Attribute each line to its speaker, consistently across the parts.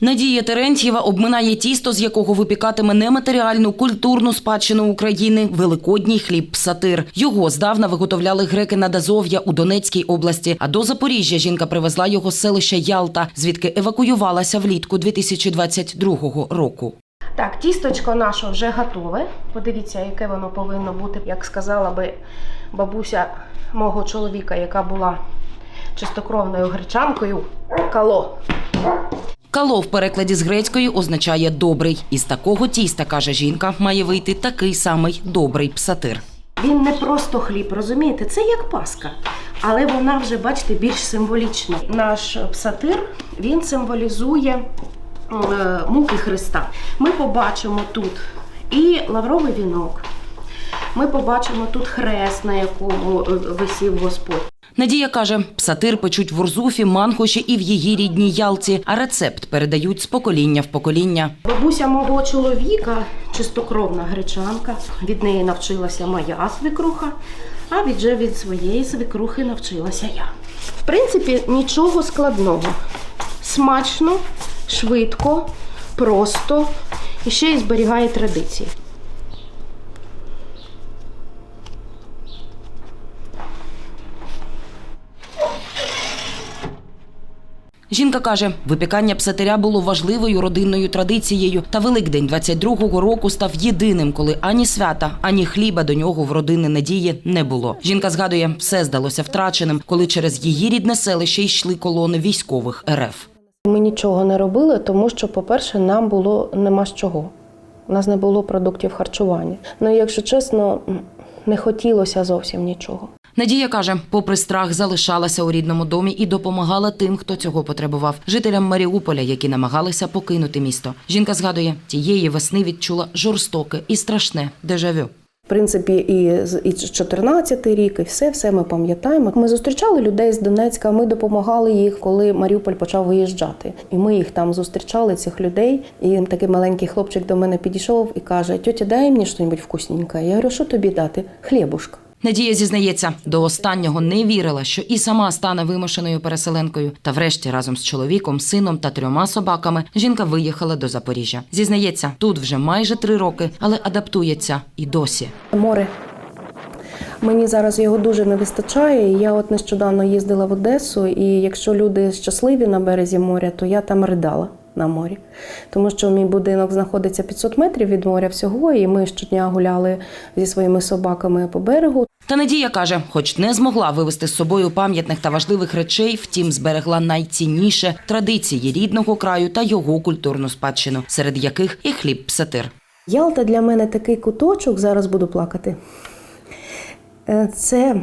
Speaker 1: Надія Терентьєва обминає тісто, з якого випікатиме нематеріальну культурну спадщину України великодній хліб псатир. Його здавна виготовляли греки на Дазов'я у Донецькій області. А до Запоріжжя жінка привезла його з селища Ялта, звідки евакуювалася влітку 2022 року.
Speaker 2: Так, тісточко наше вже готове. Подивіться, яке воно повинно бути, як сказала би бабуся мого чоловіка, яка була чистокровною гречанкою. Кало.
Speaker 1: Кало в перекладі з грецької означає добрий. Із такого тіста, каже жінка, має вийти такий самий добрий псатир.
Speaker 2: Він не просто хліб, розумієте? Це як паска. Але вона вже, бачите, більш символічна. Наш псатир він символізує е, муки Христа. Ми побачимо тут і лавровий вінок. Ми побачимо тут хрест, на якому е, висів Господь.
Speaker 1: Надія каже, псатир печуть в Урзуфі, Манхоші і в її рідній Ялті, а рецепт передають з покоління в покоління.
Speaker 2: Бабуся мого чоловіка, чистокровна гречанка. Від неї навчилася моя свекруха, а від же від своєї свекрухи навчилася я. В принципі, нічого складного. Смачно, швидко, просто і ще й зберігає традиції.
Speaker 1: Жінка каже, випікання псатиря було важливою родинною традицією, та Великдень 22-го року став єдиним, коли ані свята, ані хліба до нього в родини Надії не було. Жінка згадує, все здалося втраченим, коли через її рідне селище йшли колони військових РФ.
Speaker 2: Ми нічого не робили, тому що, по-перше, нам було нема з чого. У нас не було продуктів харчування. Ну, якщо чесно, не хотілося зовсім нічого.
Speaker 1: Надія каже, попри страх, залишалася у рідному домі і допомагала тим, хто цього потребував, жителям Маріуполя, які намагалися покинути місто. Жінка згадує, тієї весни відчула жорстоке і страшне дежавю.
Speaker 2: В принципі, і з- і 14 рік, і все, все ми пам'ятаємо. Ми зустрічали людей з Донецька. Ми допомагали їх, коли Маріуполь почав виїжджати. І ми їх там зустрічали, цих людей. І такий маленький хлопчик до мене підійшов і каже: Тьотя, дай мені щось вкусненьке. Я говорю, що тобі дати? Хлібушка.
Speaker 1: Надія зізнається, до останнього не вірила, що і сама стане вимушеною переселенкою. Та врешті разом з чоловіком, сином та трьома собаками жінка виїхала до Запоріжжя. Зізнається, тут вже майже три роки, але адаптується і досі.
Speaker 2: Море. Мені зараз його дуже не вистачає. Я от нещодавно їздила в Одесу, і якщо люди щасливі на березі моря, то я там ридала на морі. Тому що мій будинок знаходиться 500 метрів від моря всього, і ми щодня гуляли зі своїми собаками по берегу.
Speaker 1: Та Надія каже, хоч не змогла вивезти з собою пам'ятних та важливих речей, втім зберегла найцінніше традиції рідного краю та його культурну спадщину, серед яких і хліб псатир.
Speaker 2: Ялта для мене такий куточок, зараз буду плакати. Е, Це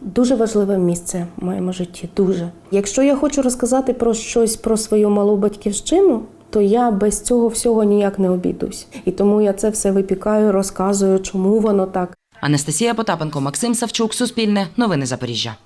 Speaker 2: дуже важливе місце в моєму житті. Дуже. Якщо я хочу розказати про щось про свою малу батьківщину, то я без цього всього ніяк не обійдусь. І тому я це все випікаю, розказую, чому воно так.
Speaker 1: Анастасія Потапенко, Максим Савчук, Суспільне, Новини Запоріжжя.